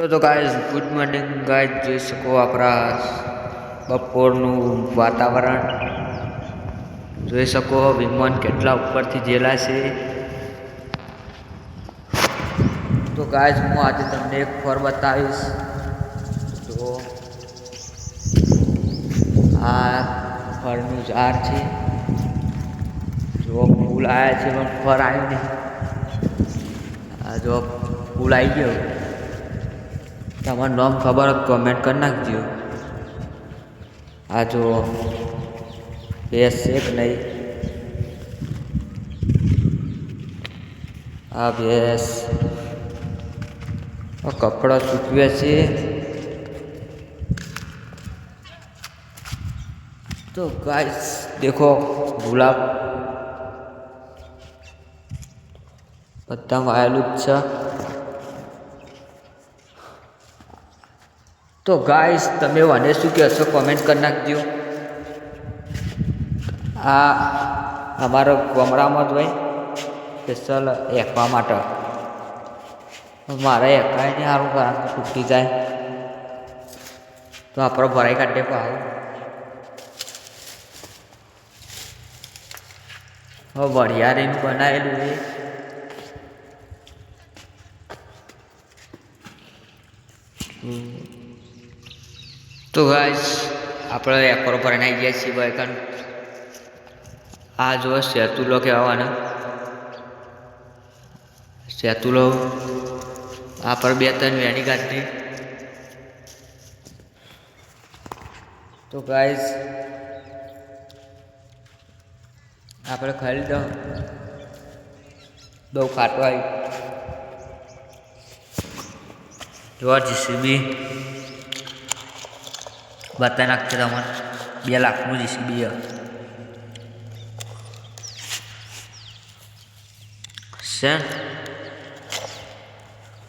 તો તો guys good morning guys જોઈ શકો આપણા બપોરનું વાતાવરણ. જોઈ શકો વિમાન કેટલા ઉપરથી જેલા છે. તો ગાઈઝ હું આજે તમને એક ફર બતાવીશ. તો આ ફળનું ઝાડ છે. જો ફૂલ આવ્યા છે પણ ફળ આવ્યું નહીં. આ જો ફૂલ આવી ગયો. તમારું નામ ખબર કમેન્ટ કરી નાખજો. આ જો ભેંસ છે કે નહીં. આ ભેંસ કપડાં સૂકવ્યા છે. તો ગાઈસ દેખો, ગુલાબ. બધા વાયેલું જ છે. તો ગાઈસ તમે મને શું કહેશો? કોમેન્ટ કરી નાખજો. આ અમારો ગામડામાં જ હોય. સ્પેશિયલ એકવા માટે. મારે એકાય નહીં સારું, કારણ કે તૂટી જાય. તો આપણો ભરાઈ કાઢે પાવ હવે વરિયાળીનું બનાવેલું છે. તો ગાઈસ, આપણે એકોર પર આવી ગયા છીએ ભાઈ આ જો સેતુલો કહેવાના. સેતુલો આ પર બે ત્રણ વેણી કાઢી તો ગાઈસ, આપણે ખાલી દો બહુ ખાટો આવી. જોવા જીસીબી બતાવી નાખશે તમારે બે લાખનું જીસીબી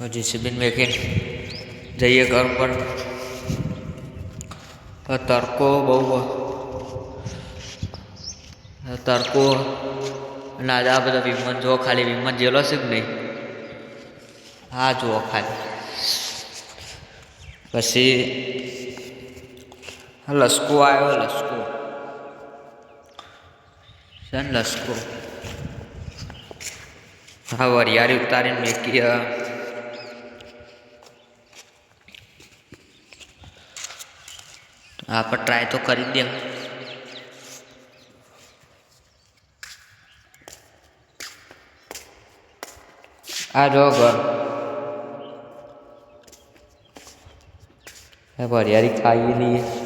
છે સિબિન મેકીને જઈએ ઘર પર તડકો બહુ તડકો આજે આ બધા વિમત જુઓ ખાલી વિમત જેલો છે કે નહીં હા જુઓ ખાલી પછી લસકો આવ્યો લસકો ને લસકો હા વરિયાળી ઉતારીને મેકી આપણે ટ્રાય તો કરી દે આ જો ઘર વરિયાળી ખાઈ લઈએ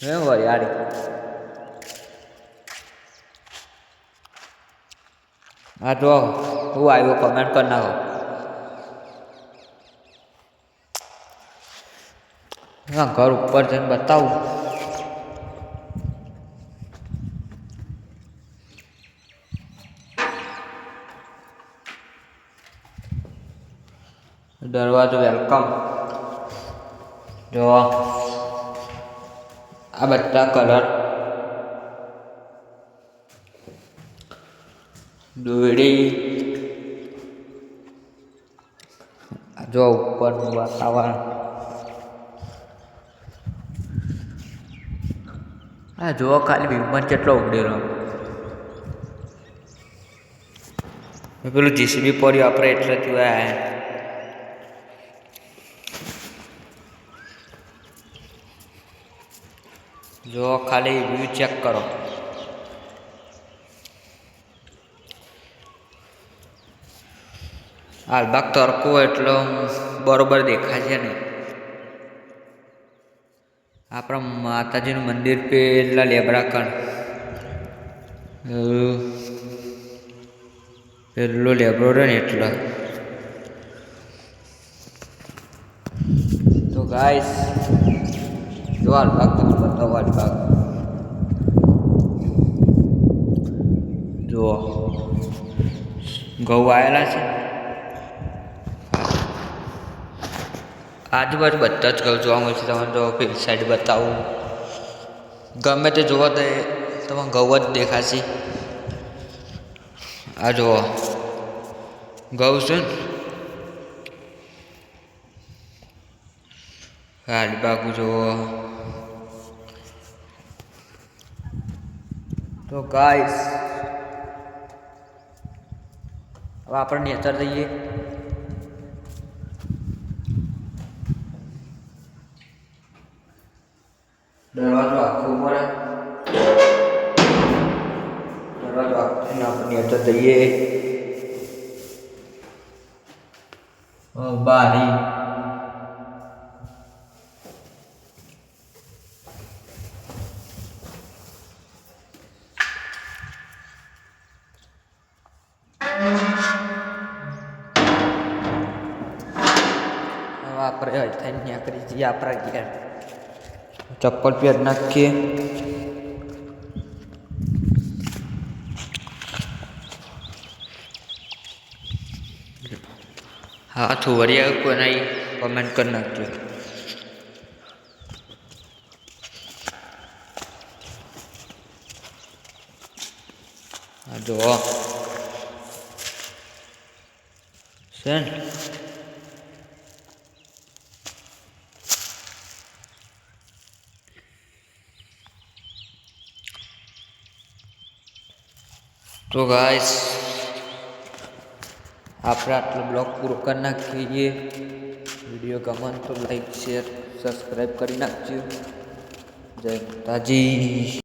હે વરિયાળી હા, જો, હું આવ્યો કમેન્ટ કરી નાખો. હા, ઘર ઉપર જઈને બતાવું. દરવાજો વેલકમ જો. આ બધા કલર. દોડી જો ઉપરનું વાતાવરણ. હા જુઓ ખાલી વિમાન કેટલો ઉડેલો. પેલું જીસીબી પડ્યું, આપણે એટલે આવ્યા જો ખાલી વ્યૂ ચેક કરો. હાલબાગ તરકો એટલો બરોબર દેખાય છે ને આપણા માતાજીનું મંદિર પેલા લેબડા કણ પેલો લેબડો રહે ને એટલો. તો ગાઈસ જો હાલબાગ તમે બતાવો હાલબાગ જુઓ. ઘઉં આવેલા છે. આજુબાજુ બધા જ ઘઉં જોવા મળશે તમને જો પેલી સાઈડ બતાવું. ગમે તે જુઓ તો તમને ઘઉં જ દેખાશે. આ જુઓ. ઘઉં છે ને? હાલી જુઓ. તો ગાઈસ હવે આપણે નેચર જઈએ દરવાજો આખો પડે દરવાજો આખો આપણે નેચર જઈએ બારી ચપ્પલ પહેર નાખીએ હા તો વરિયા કોઈ નહીં કમેન્ટ કરી નાખજો હા જો સેન તો ગાઈસ આપણે આટલો બ્લોગ પૂરો કરી નાખીએ. વીડિયો ગમે તો લાઈક શેર સબસ્ક્રાઈબ કરી નાખજો. જય માતાજી.